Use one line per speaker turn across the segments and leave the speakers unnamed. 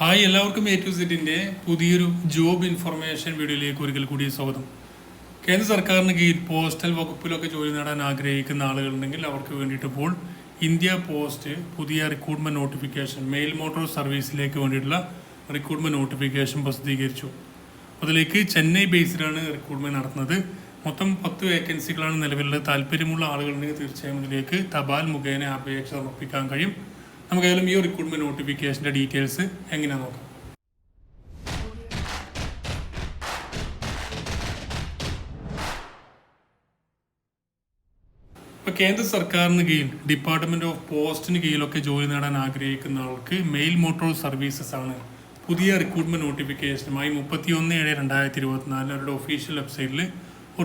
Hi എല്ലാവർക്കും A to സെറ്റിന്റെ പുതിയൊരു ജോബ് ഇൻഫർമേഷൻ വീഡിയോയിലേക്ക് ഒരിക്കൽ കൂടി സ്വാഗതം. കേന്ദ്ര സർക്കാരിന് കീഴിൽ പോസ്റ്റൽ വകുപ്പിലൊക്കെ ജോലി നേടാൻ ആഗ്രഹിക്കുന്ന ആളുകളുണ്ടെങ്കിൽ അവർക്ക് വേണ്ടിയിട്ട് ഇപ്പോൾ ഇന്ത്യ പോസ്റ്റ് പുതിയ റിക്രൂട്ട്മെന്റ് നോട്ടിഫിക്കേഷൻ മെയിൽ മോട്ടോർ സർവീസിലേക്ക് വേണ്ടിയിട്ടുള്ള റിക്രൂട്ട്മെന്റ് നോട്ടിഫിക്കേഷൻ പ്രസിദ്ധീകരിച്ചു. അതിലേക്ക് ചെന്നൈ ബേസിലാണ് റിക്രൂട്ട്മെന്റ് നടത്തുന്നത്. മൊത്തം പത്ത് വേക്കൻസികളാണ് നിലവിലുള്ളത്. താല്പര്യമുള്ള ആളുകളുണ്ടെങ്കിൽ തീർച്ചയായും ഇതിലേക്ക് തപാൽ മുഖേന അപേക്ഷ സമർപ്പിക്കാൻ കഴിയും. നമുക്കായാലും ഈ റിക്രൂട്ട്മെന്റ് നോട്ടിഫിക്കേഷന്റെ ഡീറ്റെയിൽസ് എങ്ങനെയാ നോക്കാം. ഇപ്പോൾ കേന്ദ്ര സർക്കാരിന് കീഴിൽ ഡിപ്പാർട്ട്മെന്റ് ഓഫ് പോസ്റ്റിന് കീഴിലൊക്കെ ജോലി നേടാൻ ആഗ്രഹിക്കുന്ന ആൾക്ക് മെയിൽ മോട്ടോർ സർവീസസ് ആണ് പുതിയ റിക്രൂട്ട്മെന്റ് നോട്ടിഫിക്കേഷനുമായി മുപ്പത്തിയൊന്ന് ഏഴ് രണ്ടായിരത്തി ഇരുപത്തിനാലിൽ അവരുടെ ഒഫീഷ്യൽ വെബ്സൈറ്റിൽ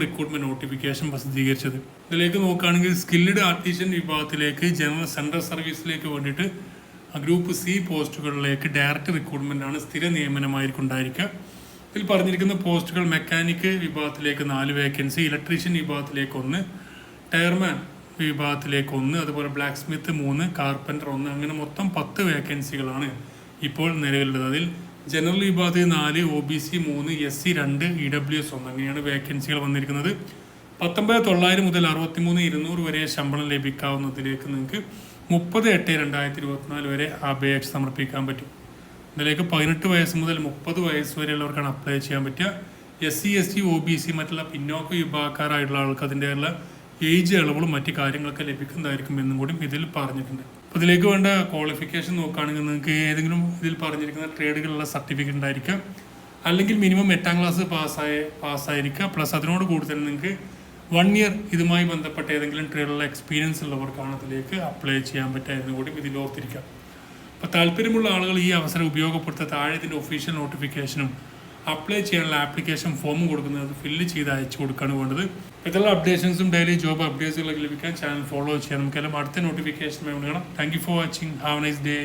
റിക്രൂട്ട്മെന്റ് നോട്ടിഫിക്കേഷൻ പ്രസിദ്ധീകരിച്ചത്. ഇതിലേക്ക് നോക്കുകയാണെങ്കിൽ സ്കിൽഡ് ആർട്ടിഷ്യൻ വിഭാഗത്തിലേക്ക് ജനറൽ സെൻട്രൽ സർവീസിലേക്ക് വേണ്ടിയിട്ട് ഗ്രൂപ്പ് സി പോസ്റ്റുകളിലേക്ക് ഡയറക്റ്റ് റിക്രൂട്ട്മെന്റ് ആണ് സ്ഥിര നിയമനമായിരിക്കും ഉണ്ടായിരിക്കുക ഇതിൽ പറഞ്ഞിരിക്കുന്ന പോസ്റ്റുകൾ മെക്കാനിക് വിഭാഗത്തിലേക്ക് നാല് വേക്കൻസി ഇലക്ട്രീഷ്യൻ വിഭാഗത്തിലേക്ക് ഒന്ന് ടയർമാൻ വിഭാഗത്തിലേക്ക് ഒന്ന് അതുപോലെ ബ്ലാക്ക് സ്മിത്ത് മൂന്ന് കാർപ്പന്റർ ഒന്ന് അങ്ങനെ മൊത്തം പത്ത് വേക്കൻസികളാണ് ഇപ്പോൾ നിലവിലുള്ളത്. അതിൽ ജനറൽ വിഭാഗത്തിൽ നാല് ഒ ബി സി മൂന്ന് എസ് സി രണ്ട് ഇ ഡബ്ല്യു എസ് ഒന്ന്. അങ്ങനെയാണ് വേക്കൻസികൾ വന്നിരിക്കുന്നത്. പത്തൊമ്പത് തൊള്ളായിരം മുതൽ അറുപത്തിമൂന്ന് ഇരുന്നൂറ് വരെ ശമ്പളം ലഭിക്കാവുന്നതിലേക്ക് നിങ്ങൾക്ക് മുപ്പത് എട്ട് രണ്ടായിരത്തി ഇരുപത്തിനാല് വരെ അപേക്ഷ സമർപ്പിക്കാൻ പറ്റും. ഇതിലേക്ക് പതിനെട്ട് വയസ്സ് മുതൽ മുപ്പത് വയസ്സ് വരെയുള്ളവർക്കാണ് അപ്ലൈ ചെയ്യാൻ പറ്റുക. S C S T O B C മറ്റുള്ള പിന്നോക്ക വിഭാഗക്കാരായിട്ടുള്ള ആൾക്ക് അതിന്റെയുള്ള ഏജ് ഇളവുകളും മറ്റ് കാര്യങ്ങളൊക്കെ ലഭിക്കുന്നതായിരിക്കും എന്നും കൂടി ഇതിൽ പറഞ്ഞിട്ടുണ്ട്. അപ്പോൾ ഇതിലേക്ക് വേണ്ട ക്വാളിഫിക്കേഷൻ നോക്കുകയാണെങ്കിൽ നിങ്ങൾക്ക് ഏതെങ്കിലും ഇതിൽ പറഞ്ഞിരിക്കുന്ന ട്രേഡുകളുള്ള സർട്ടിഫിക്കറ്റ് ഉണ്ടായിരിക്കാം. അല്ലെങ്കിൽ മിനിമം എട്ടാം ക്ലാസ് പാസ്സായ പാസ്സായിരിക്കുക പ്ലസ് അതിനോട് കൂടുതൽ നിങ്ങൾക്ക് വൺ ഇയർ ഇതുമായി ബന്ധപ്പെട്ട ഏതെങ്കിലും ട്രേഡുള്ള എക്സ്പീരിയൻസ് ഉള്ളവർക്കാണ് അതിലേക്ക് അപ്ലൈ ചെയ്യാൻ പറ്റുക എന്ന് കൂടി ഇതിൽ ഓർത്തിരിക്കാം. അപ്പോൾ താല്പര്യമുള്ള ആളുകൾ ഈ അവസരം ഉപയോഗപ്പെടുത്ത താഴെ ഇതിന്റെ ഒഫീഷ്യൽ നോട്ടിഫിക്കേഷനും അപ്ലൈ ചെയ്യാനുള്ള ആപ്ലിക്കേഷൻ ഫോം കൊടുക്കുന്നത് ഫില്ല് ചെയ്ത് അയച്ചു കൊടുക്കുകയാണ് വേണ്ടത്. ഇതുള്ള അപ്ഡേഷൻസും ഡെയിലി ജോബ് അപ്ഡേറ്റ്സുകളൊക്കെ ലഭിക്കാൻ ചാനൽ ഫോളോ ചെയ്യാം നമുക്കെല്ലാം അടുത്ത നോട്ടിഫിക്കേഷൻ വേണം thank you for watching have nice day